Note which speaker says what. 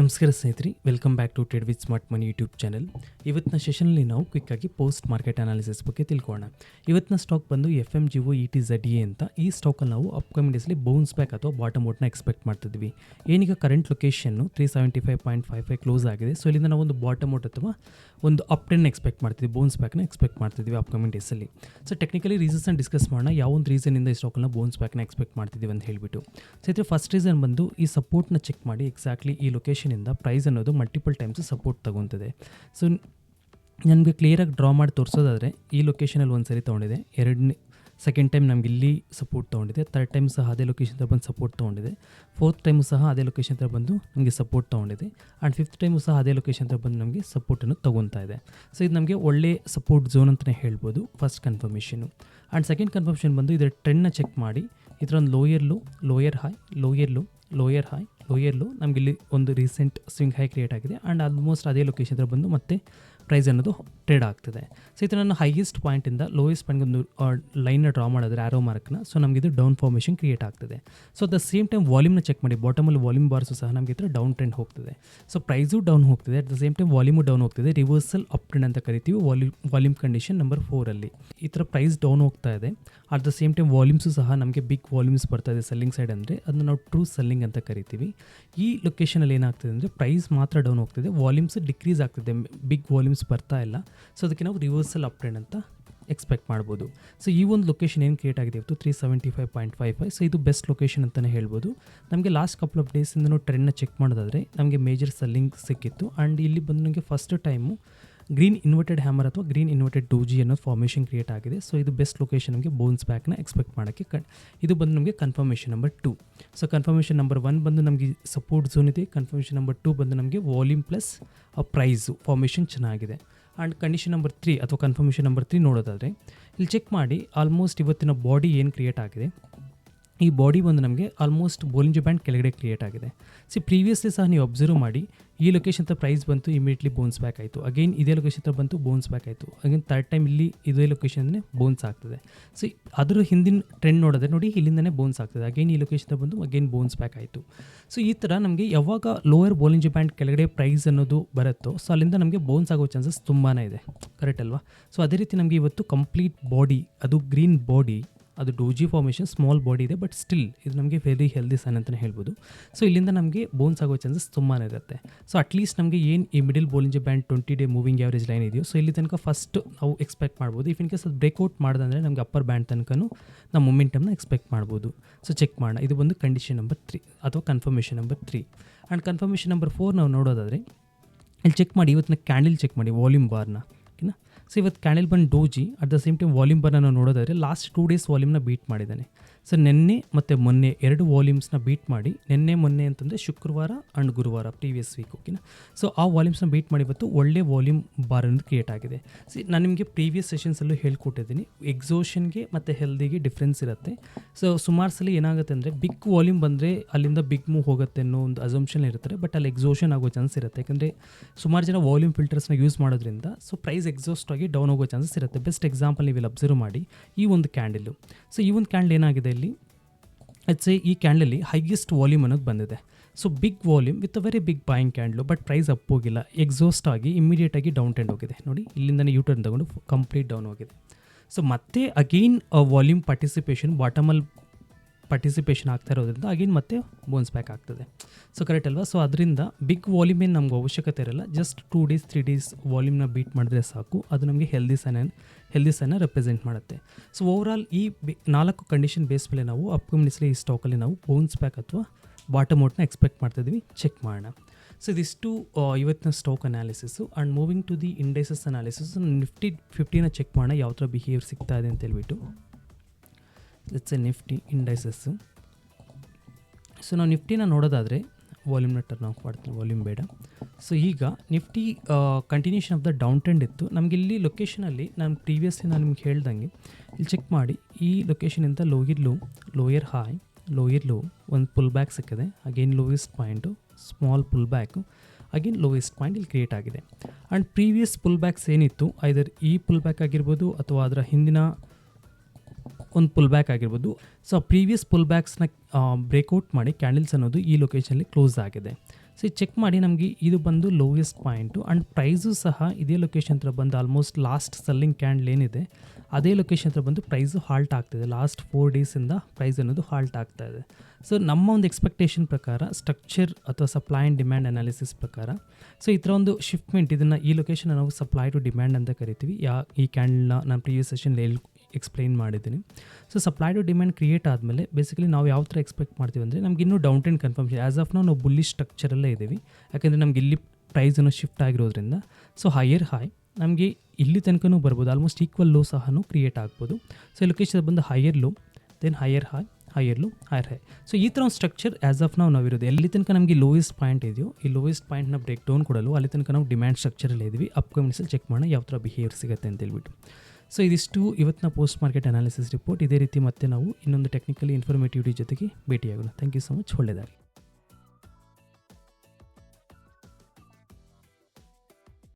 Speaker 1: ನಮಸ್ಕಾರ ಸ್ನೇಹಿತರೆ welcome back to trade with smart money YouTube channel ಇವತ್ತಿನ ಸೆಷನಲ್ಲಿ ನಾವು ಕ್ವಿಕ್ಕಾಗಿ ಪೋಸ್ಟ್ ಮಾರ್ಕೆಟ್ ಅನಾಲಿಸಿಸ್ ಬಗ್ಗೆ ತಿಳ್ಕೊಳ್ಳೋಣ. ಇವತ್ತಿನ ಸ್ಟಾಕ್ ಬಂದು F M G O E T Z A ಅಂತ. ಈ ಸ್ಟಾಕಲ್ಲಿ ನಾವು ಅಪ್ಕಮಿಂಗ್ ಡೇಸ್ಲಿ ಬೌನ್ಸ್ ಬ್ಯಾಕ್ ಅಥವಾ ಬಾಟಮ್ ಔಟ್ನ ಎಕ್ಸ್ಪೆಕ್ಟ್ ಮಾಡ್ತಿದ್ವಿ. ಏನೀಗ current location three seventy five point five five close ಆಗಿದೆ. ಸೊ ಇಲ್ಲಿಂದ ನಾವು ಒಂದು ಬಾಟಮ್ ಔಟ್ ಅಥವಾ ಒಂದು ಅಪ್ ಟೆನ್ ಎಕ್ಸ್ಪೆಕ್ಟ್ ಮಾಡ್ತಿದ್ವಿ ಬೋನ್ಸ್ ಬ್ಯಾಕ್ನ ಎಕ್ಸ್ಪೆಕ್ಟ್ ಮಾಡ್ತಿದ್ವಿ ಅಪ್ಕಮಿಂಗ್ ಡೇಸಲ್ಲಿ ಸೊ ಟೆಕ್ನಿಕಲಿ ರೀಸನ್ಸ್ನ ಡಿಸ್ಕಸ್ ಮಾಡೋಣ, ಯಾವ ಒಂದು ರೀಸನಿಂದ ಈ ಸ್ಟಾಕನ್ನ ಬೋನ್ಸ್ ಬ್ಯಾಕ್ನ ಎಕ್ಸ್ಪೆಕ್ಟ್ ಮಾಡ್ತಿದ್ದೀವಿ ಅಂತ ಹೇಳಿಬಿಟ್ಟು. ಸೊ ಫಸ್ಟ್ ರೀಸನ್ ಬಂದು ಈ ಸಪೋರ್ಟ್ನ ಚೆಕ್ ಮಾಡಿ ಎಕ್ಸಾಕ್ಟ್ಲಿ ಈ ಲೊಕೇಶನಿಂದ ಪ್ರೈಸ್ ಅನ್ನೋದು ಮಲ್ಟಿಪಲ್ ಟೈಮ್ಸ್ ಸಪೋರ್ಟ್ ತಗೊತದೆ. ಸೊ ನನಗೆ ಕ್ಲಿಯರಾಗಿ ಡ್ರಾ ಮಾಡಿ ತೋರಿಸೋದಾದರೆ ಈ ಲೊಕೇಶನಲ್ಲಿ ಒಂದು ಸರಿ ತೊಗೊಂಡಿದೆ ಎರಡನೇ ಸೆಕೆಂಡ್ ಟೈಮ್ ನಮ್ಗೆ ಇಲ್ಲಿ ಸಪೋರ್ಟ್ ತೊಗೊಂಡಿದೆ. ತರ್ಡ್ ಟೈಮ್ ಸಹ ಅದೇ ಲೊಕೇಶನ್ ಹತ್ರ ಬಂದು ಸಪೋರ್ಟ್ ತೊಗೊಂಡಿದೆ. ಫೋರ್ತ್ ಟೈಮು ಸಹ ಅದೇ ಲೊಕೇಶನ್ ಹತ್ರ ಬಂದು ನಮಗೆ ಸಪೋರ್ಟ್ ತೊಗೊಂಡಿದೆ. ಆ್ಯಂಡ್ ಫಿಫ್ತ್ ಟೈಮು ಸಹ ಅದೇ ಲೊಕೇಶನ್ ಹತ್ರ ಬಂದು ನಮಗೆ ಸಪೋರ್ಟನ್ನು ತೊಗೊತಾ ಇದೆ. ಸೊ ಇದು ನಮಗೆ ಒಳ್ಳೆ ಸಪೋರ್ಟ್ ಝೋನ್ ಅಂತಲೇ ಹೇಳ್ಬೋದು first confirmation and second confirmation ಬಂದು ಇದರ ಟ್ರೆಂಡ್ನ ಚೆಕ್ ಮಾಡಿ. ಇದರ ಒಂದು lower low lower high lower low lower high lower ನಮಗಿಲ್ಲಿ ಒಂದು ರೀಸೆಂಟ್ ಸ್ವಿಂಗ್ ಹೈ ಕ್ರಿಯೇಟ್ ಆಗಿದೆ ಆ್ಯಂಡ್ ಆಲ್ಮೋಸ್ಟ್ ಅದೇ ಲೊಕೇಶನ್ ಹತ್ರ ಬಂದು ಮತ್ತೆ ಪ್ರೈಸ್ ಅನ್ನೋದು ಟ್ರೇಡ್ ಆಗ್ತಿದೆ. ಸೊ ಇದು ನಾನು ಹೈಯೆಸ್ಟ್ ಪಾಯಿಂಟಿಂದ ಲೋಯೆಸ್ಟ್ ಪಾಯಿಂಟ್ಗೆ ಒಂದು ಲೈನ್ನ ಡ್ರಾ ಮಾಡಿದ್ರೆ ಆರೋ ಮಾರ್ಕ್ನ. ಸೊ ನಮಗೆ ಇದು ಡೌನ್ ಫಾರ್ಮೇಷನ್ ಕ್ರಿಯೇಟ್ ಆಗ್ತದೆ. ಸೊ ದ ಸೇಮ್ ಟೈಮ್ ವಾಲ್ಯೂಮ್ನ ಚೆಕ್ ಮಾಡಿ, ಬಾಟಮಲ್ಲಿ ವಾಲ್ಯೂಮ್ ಬಾರ್ಸು ಸಹ ನಮಗೆ ಇದ್ರೆ ಡೌನ್ ಟ್ರೆಂಡ್ ಹೋಗ್ತದೆ. ಸೊ ಪ್ರೈಸು ಡೌನ್ ಹೋಗ್ತಿದೆ, at the same time volume down ಹೋಗ್ತಿದೆ. ರಿವರ್ಸಲ್ ಅಪ್ ಟ್ರೆಂಡ್ ಅಂತ ಕರಿತೀವಿ ವಾಲ್ಯೂಮ್ ವಾಲ್ಯೂಮ್ ಕಂಡೀಷನ್ ನಂಬರ್ ಫೋರಲ್ಲಿ. ಈ ಥರ ಪ್ರೈಸ್ ಡೌನ್ ಹೋಗ್ತಾ ಇದೆ. At the same time volumes ಸಹ ನಮಗೆ ಬಿಗ್ ವಾಲ್ಯೂಮ್ಸ್ ಬರ್ತಾ ಇದೆ ಸೆಲ್ಲಿಂಗ್ ಸೈಡ್ ಅಂದರೆ, ಅದನ್ನ ನಾವು ಟ್ರೂ ಸೆಲ್ಲಿಂಗ್ ಅಂತ ಕರಿತೀವಿ. ಈ ಲೊಕೇಶನಲ್ಲಿ ಏನಾಗ್ತಿದೆ ಅಂದರೆ ಪ್ರೈಸ್ ಮಾತ್ರ ಡೌನ್ ಹೋಗ್ತಿದೆ ವಾಲ್ಯೂಮ್ಸ್ ಡಿಕ್ರೀಸ್ ಆಗ್ತಿದೆ ಬಿಗ್ ವಾಲ್ಯೂಮ್ಸ್ ಬರ್ತಾ ಇಲ್ಲ. ಸೊ ಅದಕ್ಕೆ ನಾವು ರಿವರ್ಸಲ್ ಅಪ್ ಟ್ರೆಂಡ್ ಅಂತ ಎಕ್ಸ್ಪೆಕ್ಟ್ ಮಾಡ್ಬೋದು. ಸೊ ಈ ಒಂದು ಲೊಕೇಶನ್ ಏನು ಕ್ರಿಯೇಟ್ ಆಗಿದೆ ಇವತ್ತು? Three seventy five point five five so ಇದು ಬೆಸ್ಟ್ ಲೊಕೇಶನ್ ಅಂತಲೇ ಹೇಳ್ಬೋದು. ನಮಗೆ ಲಾಸ್ಟ್ ಕಪಲ್ ಆಫ್ ಡೇಸಿಂದನೂ ಟ್ರೆಂಡ್ನ ಚೆಕ್ ಮಾಡೋದಾದರೆ ನಮಗೆ ಮೇಜರ್ ಸೆಲ್ಲಿಂಗ್ ಸಿಕ್ಕಿತ್ತು. ಆ್ಯಂಡ್ ಇಲ್ಲಿ ಬಂದು ನನಗೆ first time green inverted hammer ಅಥವಾ ಗ್ರೀನ್ ಇನ್ವರ್ಟೆಡ್ ಟೂ ಜಿ ಅನ್ನೋ ಫಾರ್ಮೇಷನ್ ಕ್ರಿಯೇಟ್ ಆಗಿದೆ. ಸೊ ಇದು ಬೆಸ್ಟ್ ಲೊಕೇಶನ್ ನಮಗೆ ಬೋನ್ಸ್ ಬ್ಯಾಕ್ನ ಎಕ್ಸ್ಪೆಕ್ಟ್ ಮಾಡೋಕ್ಕೆ ಕಣ್ ಇದು ಬಂದು ನಮಗೆ confirmation number two so confirmation number one ಬಂದು ನಮಗೆ ಸಪೋರ್ಟ್ ಝೋನ್ ಇದೆ. ಕನ್ಫರ್ಮೇಷನ್ ನಂಬರ್ ಟು ಬಂದು ನಮಗೆ ವಾಲ್ಯೂಮ್ ಪ್ಲಸ್ ಪ್ರೈಸು ಫಾರ್ಮೇಷನ್ ಚೆನ್ನಾಗಿದೆ. ಆ್ಯಂಡ್ ಕಂಡೀಷನ್ ನಂಬರ್ ತ್ರೀ ಅಥವಾ ಕನ್ಫರ್ಮೇಷನ್ ನಂಬರ್ ತ್ರೀ ನೋಡೋದಾದರೆ, ಇಲ್ಲಿ ಚೆಕ್ ಮಾಡಿ ಆಲ್ಮೋಸ್ಟ್ ಇವತ್ತಿನ ಬಾಡಿ ಏನು ಕ್ರಿಯೇಟ್ ಆಗಿದೆ? ಈ ಬಾಡಿ ಬಂದು ನಮಗೆ ಆಲ್ಮೋಸ್ಟ್ ಬೋಲಿಂಜ್ ಬ್ಯಾಂಡ್ ಕೆಳಗಡೆ ಕ್ರಿಯೇಟ್ ಆಗಿದೆ. ಸಿ ಪ್ರೀವಿಯಸ್ಲಿ ಸಹ ನೀವು ಅಬ್ಸರ್ವ್ ಮಾಡಿ, ಈ ಲೊಕೇಶನ್ ಹತ್ರ ಪ್ರೈಸ್ ಬಂತು ಇಮಿಡಿಯೇಟ್ಲಿ ಬೋನ್ಸ್ ಬ್ಯಾಕ್ ಆಯಿತು. ಅಗೈನ್ ಇದೇ ಲೊಕೇಶನ್ ಹತ್ರ ಬಂತು ಬೋನ್ಸ್ ಬ್ಯಾಕ್ ಆಯಿತು. ಅಗೇನ್ ತರ್ಡ್ ಟೈಮ್ ಇಲ್ಲಿ ಇದೇ ಲೊಕೇಶನ್ನೇ ಬೋನ್ಸ್ ಆಗ್ತದೆ. ಸೊ ಅದರ ಹಿಂದಿನ ಟ್ರೆಂಡ್ ನೋಡಿದ್ರೆ ನೋಡಿ, ಇಲ್ಲಿಂದನೇ ಬೋನ್ಸ್ ಆಗ್ತದೆ. ಅಗೈನ್ ಈ ಲೊಕೇಶನ್ ಹತ್ರ ಬಂದು ಅಗೈನ್ ಬೋನ್ಸ್ ಬ್ಯಾಕ್ ಆಯಿತು. ಸೊ ಈ ಥರ ನಮಗೆ ಯಾವಾಗ ಲೋಯರ್ ಬೋಲಿಂಜ್ ಬ್ಯಾಂಡ್ ಕೆಳಗಡೆ ಪ್ರೈಸ್ ಅನ್ನೋದು ಬರುತ್ತೋ ಸೊ ಅಲ್ಲಿಂದ ನಮಗೆ ಬೋನ್ಸ್ ಆಗೋ ಚಾನ್ಸಸ್ ತುಂಬಾ ಇದೆ. ಕರೆಕ್ಟ್ ಅಲ್ವಾ? ಸೊ ಅದೇ ರೀತಿ ನಮಗೆ ಇವತ್ತು ಕಂಪ್ಲೀಟ್ ಬಾಡಿ ಅದು ಗ್ರೀನ್ ಬಾಡಿ ಅದು ಡೋಜಿ ಫಾರ್ಮೇಷನ್ ಸ್ಮಾಲ್ ಬಾಡಿ ಇದೆ ಬಟ್ ಸ್ಟಿಲ್ ಇದು ನಮಗೆ ವೆರಿ ಹೆಲ್ದಿ ಸನ್ ಅಂತಲೇ ಹೇಳ್ಬೋದು. ಸೊ ಇಲ್ಲಿಂದ ನಮಗೆ ಬೋನ್ಸ್ ಆಗೋ ಚಾನ್ಸಸ್ ತುಂಬಾ ಇರುತ್ತೆ. ಸೊ ಅಟ್ಲೀಸ್ಟ್ ನಮಗೆ ಏನು ಈ middle Bollinger band twenty day moving average line ಇದೆಯೋ ಸೊ ಇಲ್ಲಿ ತನಕ ಫಸ್ಟ್ ನಾವು ಎಕ್ಸ್ಪೆಕ್ಟ್ ಮಾಡ್ಬೋದು. ಇಫ್ ಇನ್ ಕೇಸ್ ಅದು ಬ್ರೇಕ್ಔಟ್ ಮಾಡಿದ್ರೆ ನಮಗೆ ಅಪ್ಪರ್ ಬ್ಯಾಂಡ್ ತನಕನೂ ನಾವು ಮೊಮೆಂಟಮ್ನ ಎಕ್ಸ್ಪೆಕ್ಟ್ ಮಾಡ್ಬೋದು. ಸೊ ಚೆಕ್ ಮಾಡೋಣ. ಇದು ಒಂದು ಕಂಡೀಷನ್ ನಂಬರ್ ತ್ರೀ ಅಥವಾ confirmation number three and confirmation number four ನಾವು ನೋಡೋದಾದರೆ, ಇಲ್ಲಿ ಚೆಕ್ ಮಾಡಿ, ಇವತ್ತಿನ ಕ್ಯಾಂಡಲ್ ಚೆಕ್ ಮಾಡಿ ವಾಲ್ಯೂಮ್ ಬಾರ್ನ ಓಕೆನಾ? ಸೊ ಇವತ್ತು ಕ್ಯಾಂಡಲ್ ಬಂದು doji at the same time volume ಬರ್ನ ನಾವು ನೋಡೋದಾದರೆ ಲಾಸ್ಟ್ ಟೂ ಡೇಸ್ ವಾಲ್ಯೂಮ್ನ ಬೀಟ್ ಮಾಡಿದ್ದಾನೆ. ಸೊ ನಿನ್ನೆ ಮತ್ತು ಮೊನ್ನೆ ಎರಡು ವಾಲ್ಯೂಮ್ಸ್ನ ಬೀಟ್ ಮಾಡಿ, ನಿನ್ನೆ ಮೊನ್ನೆ ಅಂತಂದರೆ ಶುಕ್ರವಾರ ಆ್ಯಂಡ್ ಗುರುವಾರ ಪ್ರೀವಿಯಸ್ ವೀಕ್ ಓಕೆನಾ ಸೊ ಆ ವಾಲ್ಯೂಮ್ಸ್ನ ಬೀಟ್ ಮಾಡಿ ಇವತ್ತು ಒಳ್ಳೆ ವಾಲ್ಯೂಮ್ ಬಾರ್ ಅನ್ನೋದು ಕ್ರಿಯೇಟ್ ಆಗಿದೆ. ಸಿ ನಾನು ನಿಮಗೆ ಪ್ರೀವಿಯಸ್ ಸೆಷನ್ಸಲ್ಲೂ ಹೇಳ್ಕೊಟ್ಟಿದ್ದೀನಿ. ಎಕ್ಸೋಷನ್ಗೆ ಮತ್ತು ಹೆಲ್ದಿಗೆ ಡಿಫ್ರೆನ್ಸ್ ಇರುತ್ತೆ. ಸೊ ಸುಮಾರು ಸಲ ಏನಾಗುತ್ತೆ ಅಂದರೆ ಬಿಗ್ ವಾಲ್ಯೂಮ್ ಬಂದರೆ ಅಲ್ಲಿಂದ ಬಿಗ್ ಮೂವ್ ಹೋಗುತ್ತೆ ಅನ್ನೋ ಒಂದು ಅಸಂಪ್ಷನ್ ಇರುತ್ತೆ ಬಟ್ ಅಲ್ಲಿ ಎಕ್ಸೋಷನ್ ಆಗೋ ಚಾನ್ಸ್ ಇರುತ್ತೆ. ಯಾಕಂದರೆ ಸುಮಾರು ಜನ ವಾಲ್ಯೂಮ್ ಫಿಲ್ಟರ್ಸ್ನ ಯೂಸ್ ಮಾಡೋದ್ರಿಂದ ಸೊ ಪ್ರೈಸ್ ಎಕ್ಸಾಸ್ಟ್ ಆಗಿ ಡೌನ್ ಹೋಗೋ ಚಾನ್ಸಸ್ ಇರುತ್ತೆ. ಬೆಸ್ಟ್ ಎಕ್ಸಾಂಪಲ್ ನೀವು ಇಲ್ಲಿ ಅಬ್ಸರ್ವ್ ಮಾಡಿ ಈ ಒಂದು ಕ್ಯಾಂಡಲು ಸೊ ಈ ಒಂದು ಕ್ಯಾಂಡಲ್ ಏನಾಗಿದೆ ಇಲ್ಲಿ? ಇಟ್ಸ್ ಈ ಕ್ಯಾಂಡಲಲ್ಲಿ ಹೈಯೆಸ್ಟ್ ವಾಲ್ಯೂಮ್ ಅನ್ನೋದು ಬಂದಿದೆ. So big volume with a very big buying candle but price up ಹೋಗಿಲ್ಲ. ಎಕ್ಸಾಸ್ಟ್ ಆಗಿ ಇಮಿಡಿಯೇಟಾಗಿ ಡೌನ್ ಟೆಂಡ್ ಹೋಗಿದೆ. ನೋಡಿ, ಇಲ್ಲಿಂದನೇ ಯೂ ಟರ್ನ್ ತಗೊಂಡು ಕಂಪ್ಲೀಟ್ ಡೌನ್ ಹೋಗಿದೆ. ಸೊ ಮತ್ತೆ ಅಗೈನ್ ವಾಲ್ಯೂಮ್ ಪಾರ್ಟಿಸಿಪೇಷನ್ ಬಾಟಮಲ್ಲಿ ಪಾರ್ಟಿಸಿಪೇಷನ್ ಆಗ್ತಾ ಇರೋದ್ರಿಂದ ಅಗೇನ್ ಮತ್ತೆ ಬೋನ್ಸ್ ಬ್ಯಾಕ್ ಆಗ್ತದೆ. ಸೊ ಕರೆಕ್ಟ್ ಅಲ್ವಾ? ಸೊ ಅದರಿಂದ ಬಿಗ್ ವಾಲ್ಯೂಮ್ ಏನು ನಮ್ಗೆ ಅವಶ್ಯಕತೆ ಇರಲ್ಲ just two days three days ವಾಲ್ಯೂಮ್ನ beat ಮಾಡಿದ್ರೆ ಸಾಕು. ಅದು ನಮಗೆ healthy sign healthy Saina represent ಮಾಡುತ್ತೆ. ಸೊ ಓವರಾಲ್ ಈ ನಾಲ್ಕು ಕಂಡೀಷನ್ ಬೇಸ್ ಮೇಲೆ ನಾವು ಅಪ್ಕಮಿಂಗ್ಸ್ಲಿ ಈ ಸ್ಟಾಕಲ್ಲಿ ನಾವು ಬೋನ್ಸ್ ಬ್ಯಾಕ್ ಅಥವಾ ಬಾಟಮ್ ಔಟ್ನ ಎಕ್ಸ್ಪೆಕ್ಟ್ ಮಾಡ್ತಿದ್ವಿ ಚೆಕ್ ಮಾಡೋಣ. ಸೊ ಇದಿಷ್ಟು ಇವತ್ತಿನ stock analysis and moving to the indices analysis Nifty ಫಿಫ್ಟಿನ check ಮಾಡೋಣ ಯಾವ ಥರ ಬಿಹೇವಿಯರ್ ಸಿಗ್ತಾ ಇದೆ ಅಂತ ಹೇಳ್ಬಿಟ್ಟು. It's a Nifty indices so ನಾವು ನಿಫ್ಟಿನ ನೋಡೋದಾದರೆ ವಾಲ್ಯೂಮ್ನ ಟರ್ನ್ ಆಫ್ ಮಾಡ್ತೀನಿ ವಾಲ್ಯೂಮ್ ಬೇಡ. ಸೊ ಈಗ Nifty continuation of the down trend ಇತ್ತು. ನಮಗೆ ಇಲ್ಲಿ ಲೊಕೇಶನಲ್ಲಿ ನಾನು ಪ್ರೀವಿಯಸ್ಲಿ ನಾನು ನಿಮ್ಗೆ ಹೇಳ್ದಂಗೆ, ಇಲ್ಲಿ ಚೆಕ್ ಮಾಡಿ. ಈ ಲೊಕೇಶನಿಂದ lower low lower high lower low ಒಂದು ಪುಲ್ ಬ್ಯಾಕ್ ಸಿಕ್ಕಿದೆ. Again lowest point small pull back again lowest point ಇಲ್ಲಿ ಕ್ರಿಯೇಟ್ ಆಗಿದೆ. ಆ್ಯಂಡ್ ಪ್ರೀವಿಯಸ್ ಪುಲ್ ಬ್ಯಾಕ್ಸ್ ಏನಿತ್ತು? ಐದರ್ ಈ ಪುಲ್ ಬ್ಯಾಕ್ ಆಗಿರ್ಬೋದು, ಅಥವಾ ಅದರ ಹಿಂದಿನ ಒಂದು ಪುಲ್ ಬ್ಯಾಕ್ ಆಗಿರ್ಬೋದು ಸೊ ಪ್ರೀವಿಯಸ್ ಪುಲ್ ಬ್ಯಾಕ್ಸ್ನ ಬ್ರೇಕ್ಔಟ್ ಮಾಡಿ ಕ್ಯಾಂಡಲ್ಸ್ ಅನ್ನೋದು ಈ ಲೊಕೇಶನಲ್ಲಿ ಕ್ಲೋಸ್ ಆಗಿದೆ. ಸೊ ಚೆಕ್ ಮಾಡಿ ನಮಗೆ ಇದು ಬಂದು ಲೋಯೆಸ್ಟ್ ಪಾಯಿಂಟು ಆ್ಯಂಡ್ ಪ್ರೈಸು ಸಹ ಇದೇ ಲೊಕೇಶನ್ ಹತ್ರ ಬಂದು ಆಲ್ಮೋಸ್ಟ್ ಲಾಸ್ಟ್ ಸೆಲ್ಲಿಂಗ್ ಕ್ಯಾಂಡಲ್ ಏನಿದೆ, ಅದೇ ಲೊಕೇಶನ್ ಹತ್ರ ಬಂದು ಪ್ರೈಸು ಹಾಲ್ಟ್ ಆಗ್ತಿದೆ ಲಾಸ್ಟ್ ಫೋರ್ ಡೇಸಿಂದ ಪ್ರೈಸ್ ಅನ್ನೋದು ಹಾಲ್ಟ್ ಆಗ್ತಾ ಇದೆ. ಸೊ ನಮ್ಮ ಒಂದು ಎಕ್ಸ್ಪೆಕ್ಟೇಷನ್ ಪ್ರಕಾರ ಸ್ಟ್ರಕ್ಚರ್ ಅಥವಾ ಸಪ್ಲೈ ಆ್ಯಂಡ್ ಡಿಮ್ಯಾಂಡ್ ಅನಾಲಿಸಿಸ್ ಪ್ರಕಾರ ಸೊ ಈ ಥರ ಒಂದು ಶಿಫ್ಟ್ಮೆಂಟ್ ಇದನ್ನು ಈ ಲೊಕೇಶನ್ ನಾವು ಸಪ್ಲೈ ಟು ಡಿಮ್ಯಾಂಡ್ ಅಂತ ಕರಿತೀವಿ. ಯಾ, ಈ ಕ್ಯಾಂಡಲ್ನ ನಾನು ಪ್ರೀವಿಯಸ್ ಸೆಷನ್ ಎಕ್ಸ್ಪ್ಲೈನ್ ಮಾಡಿದ್ದೀನಿ. So supply to demand create ಆದಮೇಲೆ ಬೇಸಿಕಲಿ ನಾವು ಯಾವ ಥರ ಎಕ್ಸ್ಪೆಕ್ಟ್ ಮಾಡ್ತೀವಿ ಅಂದರೆ ನಮ್ಗೆ ಇನ್ನೂ down trend confirmation as of ನಾವು ಬುಲ್ಲಿ ಸ್ಟ್ರಕ್ಚರಲ್ಲೇ ಇದ್ದೀವಿ. ಯಾಕೆಂದರೆ ನಮ್ಗೆ ಇಲ್ಲಿ ಪ್ರೈಸ್ ಅನ್ನೋ ಶಿಫ್ಟ್ ಆಗಿರೋದ್ರಿಂದ. ಸೊ ಹೈಯರ್ ಹೈ ನಮಗೆ ಇಲ್ಲಿ ತನಕನೂ ಬರ್ಬೋದು. ಆಲ್ಮೋಸ್ಟ್ ಈಕ್ವಲ್ ಲೋ ಸಹ ಕ್ರಿಯೇಟ್ ಆಗ್ಬೋದು. ಸೊ ಲೊಕೇಶನ್ ಬಂದು higher low then higher high higher low higher high so ಈ ಥರ ಒಂದು ಸ್ಟ್ರಕ್ಚರ್ ಆ್ಯಸ್ ಆಫ್ ನಾವು ನಾವಿರೋದು. ಎಲ್ಲಿ ತನಕ ನಮಗೆ ಲೋಯೆಸ್ಟ್ ಪಾಯಿಂಟ್ ಇದೆಯೋ, ಈ ಲೋಯೆಸ್ಟ್ ಪಾಯಿಂಟ್ನ ಬ್ರೇಕ್ ಡೌನ್ ಕೊಡಲು ಅಲ್ಲಿ ತನಕ ನಾವು ಡಿಮ್ಯಾಂಡ್ ಸ್ಟ್ರಕ್ಚರಲ್ಲಿ ಇದ್ದೀವಿ. ಅಪ್ಕಮಿಂಗ್ಸಲ್ಲಿ ಚೆಕ್ ಮಾಡೋಣ ಯಾವ ಥರ ಬಿಹೇವಿಯರ್ ಸಿಗುತ್ತೆ ಅಂತ ಹೇಳ್ಬಿಟ್ಟು. ಸೊ ಇದಿಷ್ಟು ಇವತ್ತಿನ ಪೋಸ್ಟ್ ಮಾರ್ಕೆಟ್ ಅನಾಲಿಸಿಸ್ ರಿಪೋರ್ಟ್ ಇದೇ ರೀತಿ ಮತ್ತೆ ನಾವು ಇನ್ನೊಂದು ಟೆಕ್ನಿಕಲಿ ಇನ್ಫಾರ್ಮೇಟಿವಿಟಿ ಜೊತೆಗೆ ಭೇಟಿಯಾಗೋಣ. ಥ್ಯಾಂಕ್ ಯು ಸೊ ಮಚ್ ಒಳ್ಳೆಯದಾಗಲಿ